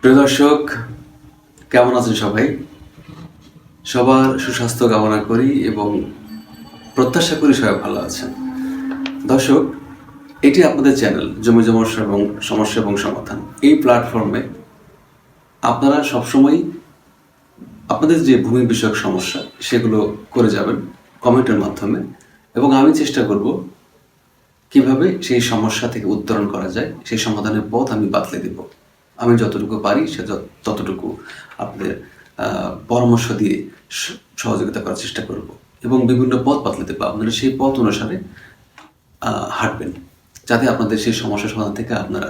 প্রিয় দর্শক, কেমন আছেন সবাই? সবার সুস্বাস্থ্য কামনা করি এবং প্রত্যাশা করি সবাই ভালো আছেন। দর্শক, এটি আপনাদের চ্যানেল জমি সমস্যা এবং সমস্যা এবং সমাধান। এই প্ল্যাটফর্মে আপনারা সবসময় আপনাদের যে ভূমি বিষয়ক সমস্যা, সেগুলো করে যাবেন কমেন্টের মাধ্যমে এবং আমি চেষ্টা করব কীভাবে সেই সমস্যা থেকে উত্তরণ করা যায়, সেই সমাধানের পথ আমি বাতলে দেব। আমি যতটুকু পারি সে ততটুকু আপনাদের পরামর্শ দিয়ে সহযোগিতা করার চেষ্টা করব এবং বিভিন্ন পথ বাতলে দেবো আপনারা সেই পথ অনুসারে হাঁটবেন যাতে আপনাদের সেই সমস্যা সমাধান থেকে আপনারা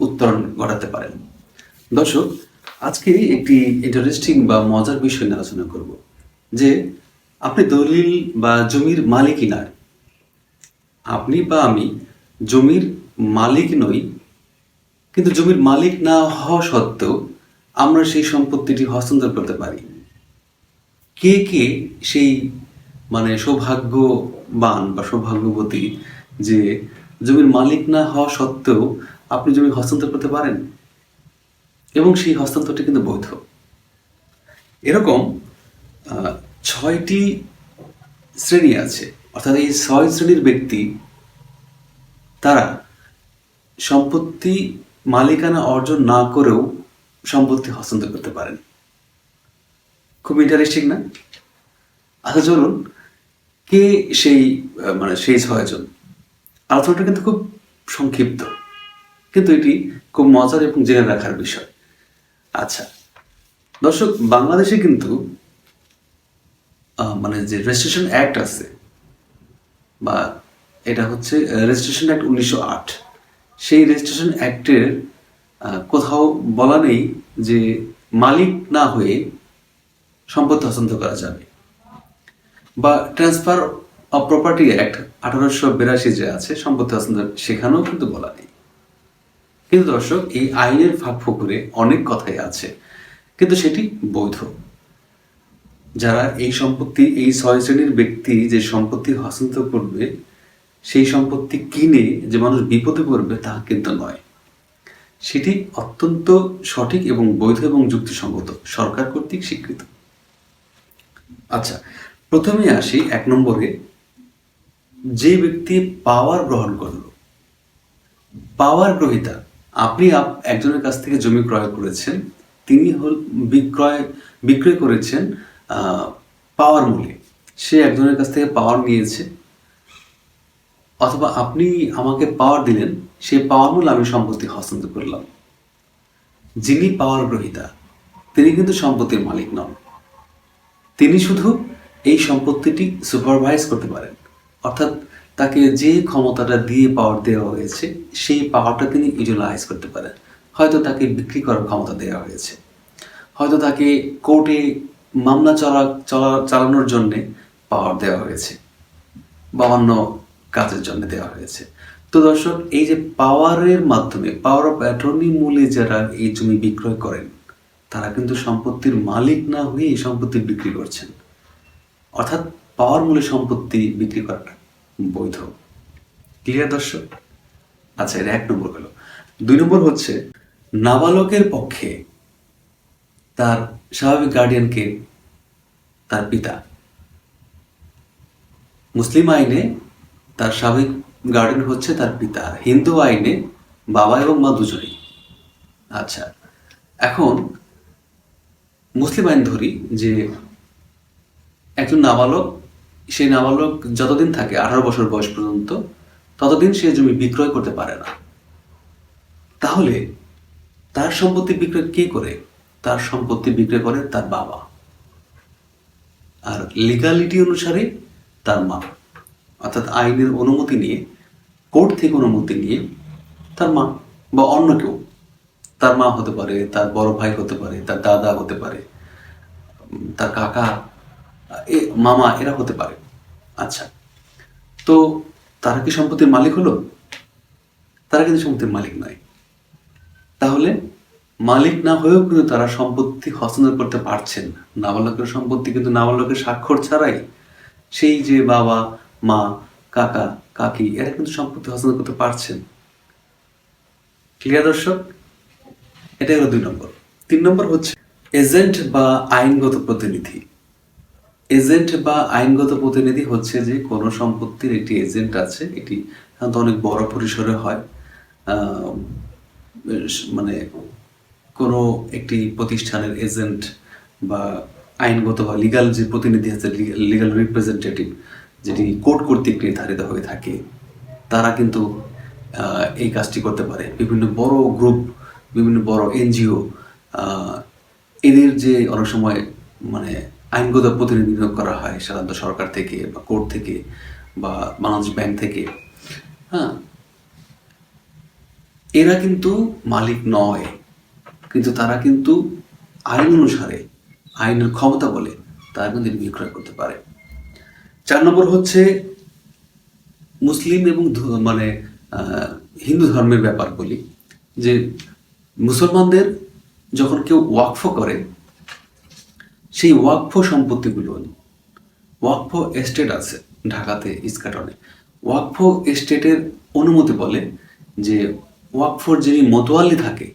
উত্তরণ ঘটাতে পারেন। দর্শক, আজকে একটি ইন্টারেস্টিং বা মজার বিষয় নিয়ে আলোচনা করব যে আপনি দলিল বা জমির মালিকই নয় আপনি বা আমি জমির মালিক নই কিন্তু জমির মালিক না হওয়া সত্ত্বেও আমরা সেই সম্পত্তিটি হস্তান্তর করতে পারি। কে কে সেই মানে সৌভাগ্যবান বা সৌভাগ্যবতী যে জমির মালিক না হওয়া সত্ত্বেও আপনি জমি হস্তান্তর করতে পারেন? এবং সেই হস্তান্তরটি কিন্তু বৈধ। এরকম ছয়টি শ্রেণি আছে। অর্থাৎ এই ছয় শ্রেণির ব্যক্তি, তারা সম্পত্তি মালিকানা অর্জন না করেও সম্পত্তি হস্তান্তর করতে পারেন। খুব ইন্টারেস্টিং না? আচ্ছা চলুন। কে সেই মানে সেই ছয়জন? আলোচনাটা কিন্তু খুব সংক্ষিপ্ত, কিন্তু এটি খুব মজার এবং জেনে রাখার বিষয়। আচ্ছা দর্শক, বাংলাদেশে কিন্তু মানে যে রেজিস্ট্রেশন অ্যাক্ট আছে, বা এটা হচ্ছে রেজিস্ট্রেশন অ্যাক্ট উনিশশো আট। সেই রেজিস্ট্রেশন অ্যাক্টের কোথাও বলা নেই যে মালিক না হয়ে সম্পত্তি হস্তান্তর করা যাবে। বা ট্রান্সফার অফ প্রপার্টি অ্যাক্ট আঠারোশো বিরাশি যে আছে, সম্পত্তি হস্তান্তর সেখানেও কিন্তু বলা নেই। কিন্তু দর্শক, এই আইনের ফাঁক ফুকুরে অনেক কথাই আছে, কিন্তু সেটি বৈধ। যারা এই সম্পত্তি, এই ছয় শ্রেণির ব্যক্তি যে সম্পত্তি হস্তান্তর করবে সেই সম্পত্তি কিনে যে মানুষ বিপদে পড়বে, তা কিন্তু নয়। সেটি অত্যন্ত সঠিক এবং বৈধ এবং যুক্তিসঙ্গত, সরকার কর্তৃক স্বীকৃত। আচ্ছা প্রথমে আসি এক নম্বরে, যে ব্যক্তি পাওয়ার গ্রহণ করল, পাওয়ার গ্রহিতা, আপনি আপ- একজনের কাছ থেকে জমি ক্রয় করেছেন, তিনি হল, বিক্রয় বিক্রয় করেছেন পাওয়ার মূল্যে। সে একজনের কাছ থেকে পাওয়ার নিয়েছে অথবা আপনি আমাকে পাওয়ার দিলেন, সেই পাওয়ার মূল আমি সম্পত্তি হস্তান্তর করলাম যিনি পাওয়ার গ্রহিতা, তিনি কিন্তু সম্পত্তির মালিক নন। তিনি শুধু এই সম্পত্তিটি সুপারভাইজ করতে পারেন। অর্থাৎ তাকে যে ক্ষমতাটা দিয়ে পাওয়ার দেওয়া হয়েছে, সেই পাওয়ারটা তিনি ইউটিলাইজ করতে পারেন। হয়তো তাকে বিক্রি করার ক্ষমতা দেওয়া হয়েছে। হয়তো তাকে কোর্টে মামলা চলা চলা, চালানোর জন্যে পাওয়ার দেওয়া হয়েছে। বা অন্য কাজের জন্য দেওয়া হয়েছে। তো দর্শক, এই যে পাওয়ারের মাধ্যমে পাওয়ার অফ অ্যাটর্নি মূলে যারা এই জমি বিক্রয় করেন, তারা কিন্তু সম্পত্তির মালিক না হয়ে এই সম্পত্তি বিক্রি করছেন। অর্থাৎ পাওয়ার মূলে সম্পত্তি বিক্রি করাটা বৈধ। ক্লিয়ার দর্শক? আচ্ছা এটা এক নম্বর হলো। দুই নম্বর হচ্ছে, নাবালকের পক্ষে তার স্বাভাবিক গার্ডিয়ানকে তার পিতা। মুসলিম আইনে তার স্বাভাবিক গার্ডিয়ান হচ্ছে তার পিতা। হিন্দু আইনে বাবা এবং মা দুজনেই। আচ্ছা এখন মুসলিম আইন ধরি যে একজন নাবালক, সেই নাবালক যতদিন থাকে, আঠারো বছর বয়স পর্যন্ত, ততদিন সে জমি বিক্রয় করতে পারে না। তাহলে তার সম্পত্তি বিক্রয় কে করে? তার সম্পত্তি বিক্রয় করে তার বাবা। আর লিগালিটি অনুসারে তার মা। অর্থাৎ আইনের অনুমতি নিয়ে, কোর্ট থেকে অনুমতি নিয়ে তার মা বা অন্য কেউ, তার মা হতে পারে, তার বড় ভাই হতে পারে, তার দাদা হতে পারে, তার কাকা, এ মামা এরা হতে পারে। আচ্ছা তো তারা কি সম্পত্তির মালিক হলো? তারা কিন্তু সম্পত্তির মালিক নয়। তাহলে মালিক না হয়েও কিন্তু তারা সম্পত্তি হস্তান্তর করতে পারছেন নাবালকের সম্পত্তি কিন্তু নাবালকের স্বাক্ষর ছাড়াই সেই যে বাবা মা, কাকা, কাকি, এরা কিন্তু সম্পত্তি হস্তান্তর করতে পারছেন। ক্লিয়ার দর্শক? এটা হলো দুই নম্বর। তিন নম্বর হচ্ছে এজেন্ট বা আইনগত প্রতিনিধি। এজেন্ট বা আইনগত প্রতিনিধি হচ্ছে যে কোনো সম্পত্তির একটি এজেন্ট আছে, এটি অনেক বড় পরিসরে হয়। মানে কোনো একটি প্রতিষ্ঠানের এজেন্ট বা আইনগত বা লিগাল যে প্রতিনিধি আছে লিগাল রিপ্রেজেন্টেটিভ যেটি কোর্ট কর্তৃক নির্ধারিত হয়ে থাকে, তারা কিন্তু এই কাজটি করতে পারে। বিভিন্ন বড় গ্রুপ বিভিন্ন বড় এনজিও এদের যে অনেক সময় মানে আইনগত প্রতিনিধি নিয়োগ করা হয় সাধারণত সরকার থেকে বা কোর্ট থেকে বা বাংলাদেশ ব্যাংক থেকে হ্যাঁ? এরা কিন্তু মালিক নয়, কিন্তু তারা কিন্তু আইন অনুসারে, আইনের ক্ষমতা বলে তারা কিন্তু বিক্রয় করতে পারে। চার নম্বর হচ্ছে মুসলিম এবং মানে হিন্দু ধর্মের ব্যাপার বলি, যে মুসলমানদের যখন কেউ ওয়াকফ করে, সেই ওয়াকফ সম্পত্তিগুলো ওয়াকফ এস্টেট আছে ঢাকাতে, ইস্কাটনে, ওয়াকফ এস্টেটের অনুমতি বলে যে ওয়াকফর যিনি মতোয়ালি থাকে,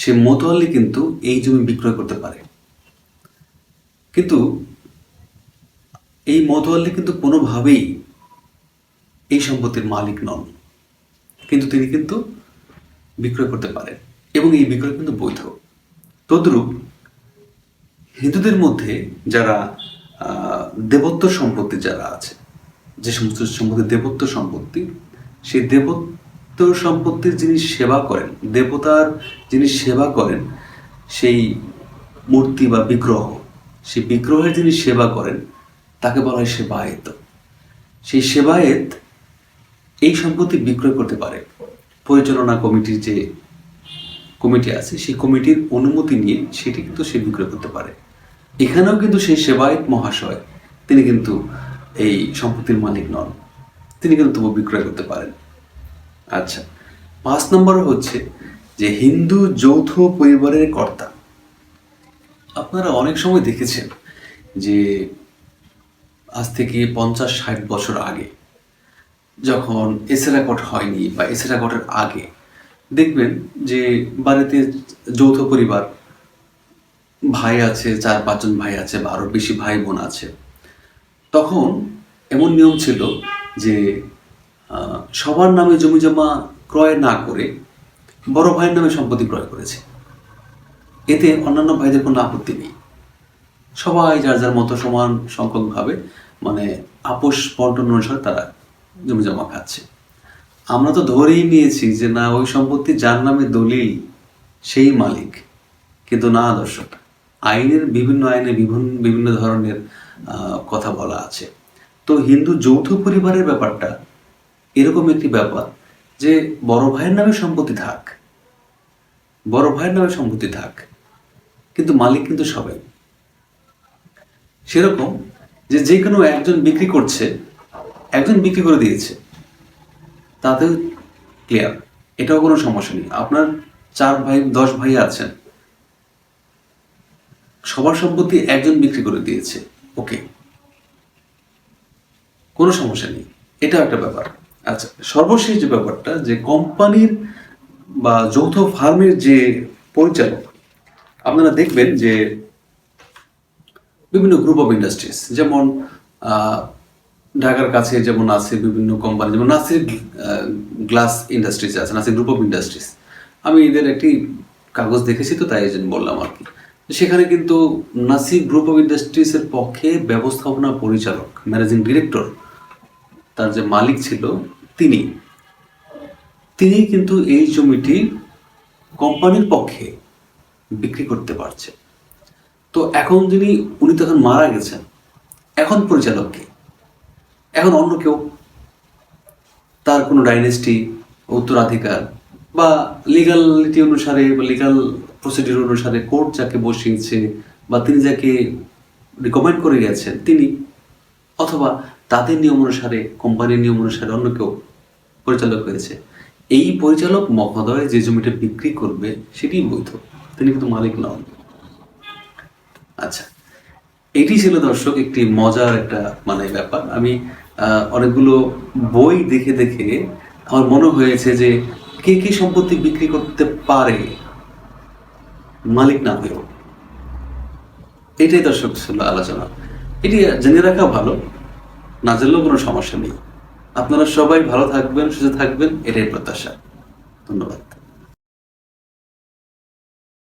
সে মতোয়ালি কিন্তু এই জমি বিক্রয় করতে পারে। কিন্তু এই মতোয়ালি কিন্তু কোনোভাবেই এই সম্পত্তির মালিক নন। কিন্তু তিনি কিন্তু বিক্রয় করতে পারেন এবং এই বিক্রয় কিন্তু বৈধ। তদ্রূপ হিন্দুদের মধ্যে যারা দেবত্ব সম্পত্তি যারা আছে, যে সমস্ত সম্পত্তি দেবত্ব সম্পত্তি, সেই দেবত্ব সম্পত্তির যিনি সেবা করেন, দেবতার যিনি সেবা করেন, সেই মূর্তি বা বিগ্রহ, সেই বিগ্রহের যিনি সেবা করেন তাকে বলা হয় সেবায়েত। সেই সেবায়েত এই সম্পত্তি বিক্রয় করতে পারে। পরিচালনা কমিটির যে কমিটি আছে, সেই কমিটির অনুমতি নিয়ে সেটি কিন্তু সে বিক্রয় করতে পারে। এখানেও কিন্তু সেই সেবায়ত মহাশয়, তিনি কিন্তু এই সম্পত্তির মালিক নন। তিনি কিন্তু তবু বিক্রয় করতে পারেন। আচ্ছা পাঁচ নম্বর হচ্ছে যে হিন্দু যৌথ পরিবারের কর্তা। আপনারা অনেক সময় দেখেছেন যে আজ থেকে পঞ্চাশ ষাট বছর আগে। যখন এসেরা কোট হয়নি বা এসেরা কোটের আগে, দেখবেন যে বাড়িতে যৌথ পরিবার, ভাই আছে, চার পাঁচজন ভাই আছে বা আরও বেশি ভাই বোন আছে, তখন এমন নিয়ম ছিল যে সবার নামে জমি জমা ক্রয় না করে বড় ভাইয়ের নামে সম্পত্তি ক্রয় করেছে। এতে অন্যান্য ভাইদের কোনো আপত্তি নেই। সবাই যার যার মতো সমান সংখ্যকভাবে মানে আপোষ বন্টন অনুসারে তারা জমি জমা খাচ্ছে। আমরা তো ধরেই নিয়েছি যে না, ওই সম্পত্তি যার নামে দলিল সেই মালিক, কিন্তু না দর্শক, আইনের বিভিন্ন আইনে বিভিন্ন বিভিন্ন ধরনের কথা বলা আছে। তো হিন্দু যৌথ পরিবারের ব্যাপারটা এরকম একটি ব্যাপার যে বড় ভাইয়ের নামে সম্পত্তি থাক, বড় ভাইয়ের নামে সম্পত্তি থাক, কিন্তু মালিক কিন্তু সবাই। সেরকম যে যে কোনো একজন বিক্রি করছে, একজন বিক্রি করে দিয়েছে তাতেও ক্লিয়ার এটাও কোনো সমস্যা নেই। আপনার চার ভাই, দশ ভাই আছেন, সবার সম্পত্তি একজন বিক্রি করে দিয়েছে, ওকে। কোনো সমস্যা নেই এটা একটা ব্যাপার। আচ্ছা সর্বশেষ যে ব্যাপারটা, যে কোম্পানির বা যৌথ ফার্মের যে পরিচালক, আপনারা দেখবেন যে বিভিন্ন গ্রুপ অফ ইন্ডাস্ট্রিজ যেমন ঢাকার কাছে যেমন আছে বিভিন্ন কোম্পানি যেমন নাসির গ্লাস ইন্ডাস্ট্রিজ আছে, নাসির গ্রুপ অফ ইন্ডাস্ট্রিজ আমি এদের একটি কাগজ দেখেছি তো, তাই জন্য বললাম আর কি। সেখানে কিন্তু নাসির গ্রুপ অফ ইন্ডাস্ট্রিজের পক্ষে ব্যবস্থাপনা পরিচালক ম্যানেজিং ডিরেক্টর তার যে মালিক ছিল, তিনি। তিনি কিন্তু এই জমিটি কোম্পানির পক্ষে বিক্রি করতে পারছে তো এখন যিনি, উনি তখন মারা গেছেন, এখন পরিচালককে এখন অন্য কেউ? তার কোনো ডাইনেস্টি উত্তরাধিকার, বা লিগালিটি অনুসারে, বা লিগাল প্রসিডিউর অনুসারে কোর্ট যাকে বসিয়েছে, বা তিনি যাকে রিকমেন্ড করে গেছেন, তিনি, অথবা তাদের নিয়ম অনুসারে কোম্পানির নিয়ম অনুসারে অন্য কেউ পরিচালক হয়েছে। এই পরিচালক মহোদয় যে জমিটা বিক্রি করবে সেটি বৈধ। তিনি কিন্তু মালিক নন আচ্ছা এটি ছিল দর্শক একটি মজার একটা মানে ব্যাপার। আমি অনেকগুলো বই দেখে দেখে আমার মনে হয়েছে যে কে কে সম্পত্তি বিক্রি করতে পারে মালিক না হয়েও। এটাই দর্শক ছিল আলোচনা। এটি জেনে রাখা ভালো, না জানলেও কোনো সমস্যা নেই। আপনারা সবাই ভালো থাকবেন, সুস্থ থাকবেন, এটাই প্রত্যাশা। ধন্যবাদ।